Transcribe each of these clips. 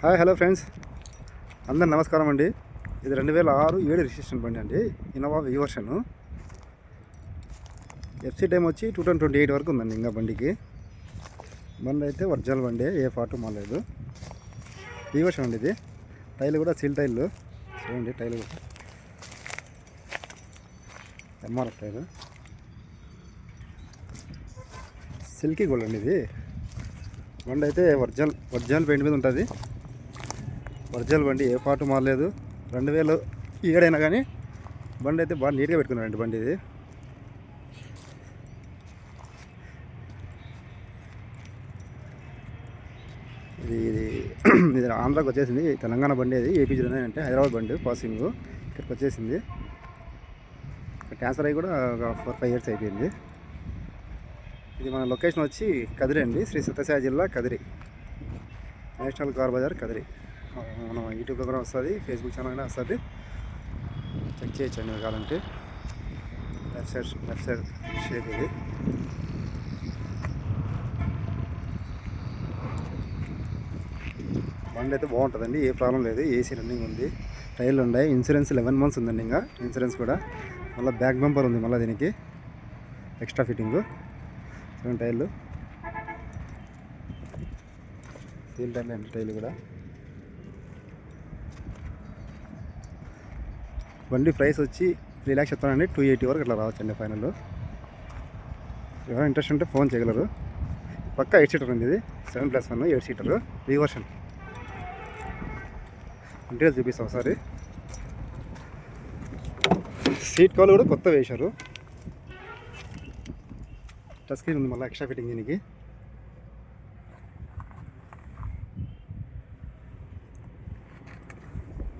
Hi hello friends. అందరు నమస్కారం అండి. ఇది రెండు వేల ఆరు ఏడు రిజిస్ట్రేషన్ బండి అండి. ఇన్నోవా ఈ వర్షన్. ఎఫ్సీ టైం వచ్చి టూ థౌసండ్ ట్వంటీ ఎయిట్ వరకు ఉందండి ఇంకా బండికి. బండి అయితే ఒరిజినల్ బండి ఏ ఫాటు మాలేదు ఈ వర్షన్ అండి ఇది. టైల్ కూడా సీల్ టైర్లు చూడండి టైల్ కూడా. ఎంఆర్ఎఫ్ టైర్ సిల్కీ గోల్డ్ అండి ఇది. బండి అయితే ఒరిజినల్ ఒరిజినల్ పెయింట్ మీద ఉంటుంది. ఒరిజినల్ బండి ఏ పాటు మారలేదు. రెండు వేలు ఏడైనా కానీ బండి అయితే బాగా నీట్గా పెట్టుకున్నారండి బండి ఇది. ఇది ఇది ఇది ఆంధ్రాకి వచ్చేసింది. తెలంగాణ బండి అది. ఏపీ జిల్లా అంటే హైదరాబాద్ బండి పాసింగ్. ఇక్కడికి వచ్చేసింది. ట్రాన్స్ఫర్ అయ్యి కూడా ఒక ఫోర్ ఫైవ్ ఇయర్స్ అయిపోయింది. ఇది మన లొకేషన్ వచ్చి కదిరి అండి. శ్రీ సత్యసాయి జిల్లా Kadiri. National car Bazar Kadiri. మన యూట్యూబ్లో కూడా వస్తుంది ఫేస్బుక్ ఛానల్ కూడా వస్తుంది. చెక్ చేయొచ్చండి మీకు కావాలంటే left side left side shape ఇది. బండి అయితే బాగుంటుందండి ఏ ప్రాబ్లం లేదు ఏసీ రన్నింగ్ ఉంది. టైర్లు ఉన్నాయి ఇన్సూరెన్స్ లెవెన్ మంత్స్ ఉందండి ఇంకా ఇన్సూరెన్స్ కూడా. మళ్ళీ బ్యాక్ బంపర్ ఉంది మళ్ళీ దీనికి. ఎక్స్ట్రా ఫిట్టింగ్ సెవెన్ టైర్లు సీల్ టైర్లు అండి టైర్లు కూడా. బండి ప్రైస్ వచ్చి త్రీ ల్యాక్స్ చెప్తానండి టూ ఎయిటీ వరకు అట్లా రావచ్చండి ఫైనల్ ఎవరైనా ఇంట్రెస్ట్ ఉంటే ఫోన్ చేయగలరు. పక్క ఎయిట్ సీటర్ ఉంది ఇది. Seven plus one eight seater రీవర్షన్ interior చూపిస్తాం ఒకసారి. సీట్ కవర్లు కూడా కొత్త వేశారు. టచ్ స్క్రీన్ ఉంది మళ్ళీ ఎక్స్ట్రా ఫిట్టింగ్ దీనికి.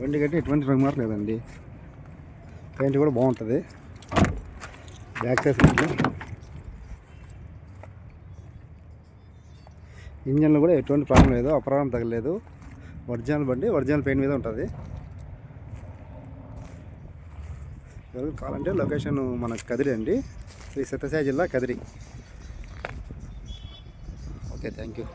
బండి కంటే ఎటువంటి రంగు మార్క్ లేదండి. పెయింట్ కూడా బాగుంటుంది. బ్యాక్ సైడ్ ఇంజన్లో కూడా ఎటువంటి ప్రాబ్లం లేదు అప్రాణం తగలేదు ఒరిజినల్ బండి ఒరిజినల్ పెయింట్ మీద ఉంటుంది. కావాలంటే లొకేషన్ మన కదిరి అండి. శ్రీ సత్యసాయి జిల్లా కదిరి. Okay thank you